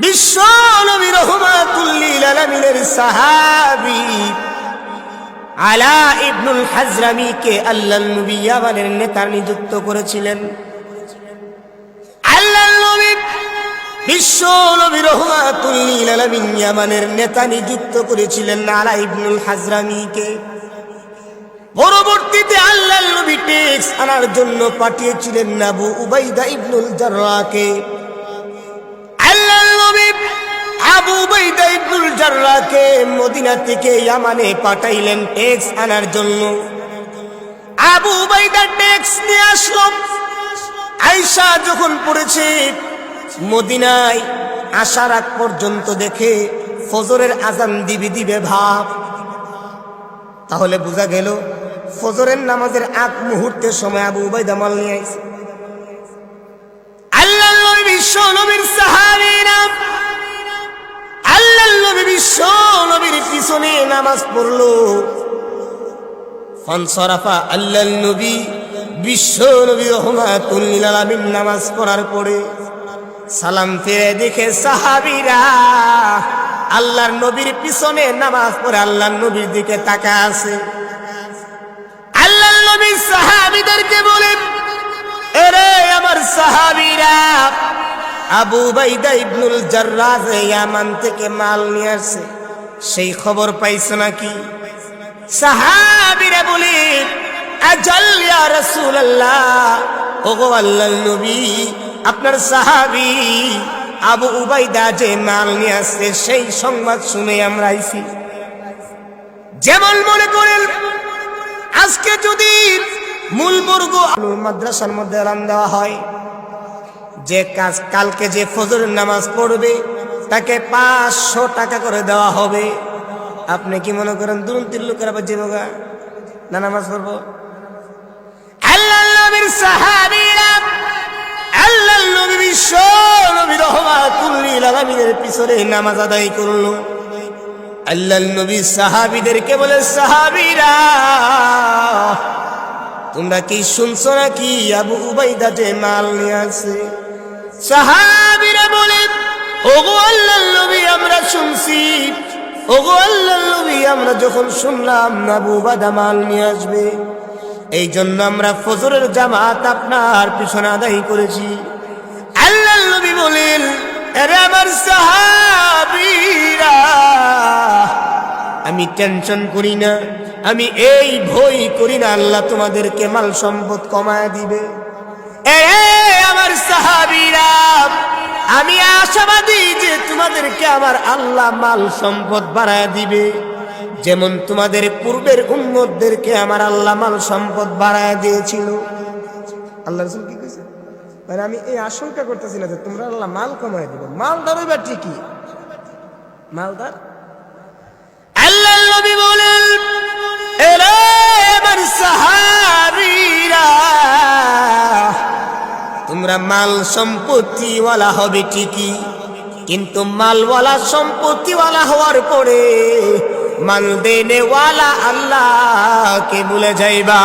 বিশ্ব নবী সাহাবি আলা ইবনুল হাজরামিকে আল্লাহ নবী নেতা নিযুক্ত করেছিলেন। নেতা নিযুক্ত করেছিলেন আলা ইবনুল হাজরামিকে পরবর্তীতে আল্লাহ নবী টেক্স আনার জন্য পাঠিয়েছিলেন নাবু উবাইদা ইবনুল জাররাকে ইবনুল জাররাকে মদিনা থেকে ইয়ামানে পাঠাইলেন টেক্স আনার জন্য। আবু উবাইদা টেক্স নিয়ে আসলো। আয়সা যখন পড়েছে মদিনায়, আসার আগ পর্যন্ত দেখে ফজরের আজান দিবি দিবে ভাব। তাহলে বোঝা গেল ফজরের নামাজের আগ মুহূর্তের সময় আবু উবাইদা মাল নিয়ে আইছে। আল্লাহ বিশ্ব নবীর নবী বিশ্ব নবীর পিছনে নামাজ পড়ল। ফনসরাফা আল্লাহ নবী, বিশ্ব নবী রহমাতুল্লিল আলামিন নামাজ পড়ার পরে সালাম ফিরে দেখে সাহাবীরা, আল্লাহর নবীর পিছনে নামাজ পড়ে আল্লাহর নবীর দিকে তাকা আছে। আল্লাহর নবী সাহাবীদেরকে বলেন, এরে আমার সাহাবীরা আবু বাইদা ইবনুল জার্রাজ ইয়ামান থেকে মাল নিয়ে আসছে। সেই খবর পাইছো নাকি? সাহাবীরা বলে, আজাল ইয়া রাসূলুল্লাহ। ওগো আল্লাহর নবী, আপনার সাহাবী আবু উবাইদা যে মাল নিয়ে আসছে, সেই সংবাদ শুনে আমরা আইছি। যেমন মনে করেন, আজকে যদি মূল বর্গ মাদ্রাসার মধ্যে আরাম দেওয়া হয় যে কাজ কালকে যে ফজর নামাজ পড়বে, তাকে পাঁচশো টাকা করে দেওয়া হবে। আপনি কি মনে করেন দুরন্তির লোকের আবার জীবগা না নামাজ পড়ব? সাহাবীরা নামাজ আদায় সাহাবীদেরকে বলে, সাহাবীরা, তোমরা কি শুনছো নাকি আবু উবাইদা যে মাল নিয়ে আছে সাহাবীরা বলে ওগো আল্লাহ নবী, আমরা শুনছি। ওগো আল্লাহ নবী, আমরা যখন শুনলাম, আবু উবাইদা মাল নিয়ে আসবে। এই জন্য আমরা ফজরের জামাত আপনার পিছনে আদায় করেছি। আল্লাহ নবী বলেন, আরে আমার সাহাবীরা, আমি টেনশন করি না। আমি এই ভয় করি না, আল্লাহ তোমাদেরকে মাল সম্পদ কমায় দিবে। এ সাহাবীরা, আমি আশাবাদী যে তোমাদেরকে আমার আল্লাহ মাল সম্পদ বাড়ায় দিবে। যেমন তোমাদের পূর্বের উন্মতদেরকে আমার আল্লাহ মাল সম্পদ বাড়ায় দিয়েছিল। আল্লাহ রসুল কি কইছে? মানে আমি এই আশঙ্কা করতেছি না যে তোমরা আল্লাহ মাল কমায় দিবে। মালদার ওইবা ঠিকই। মালদার? তোমরা মাল সম্পত্তিওয়ালা হবে ঠিকই। কিন্তু মালওয়ালা সম্পত্তিওয়ালা হওয়ার পরে মাল দেনেওয়ালা আল্লাহকে ভুলে যাইবা।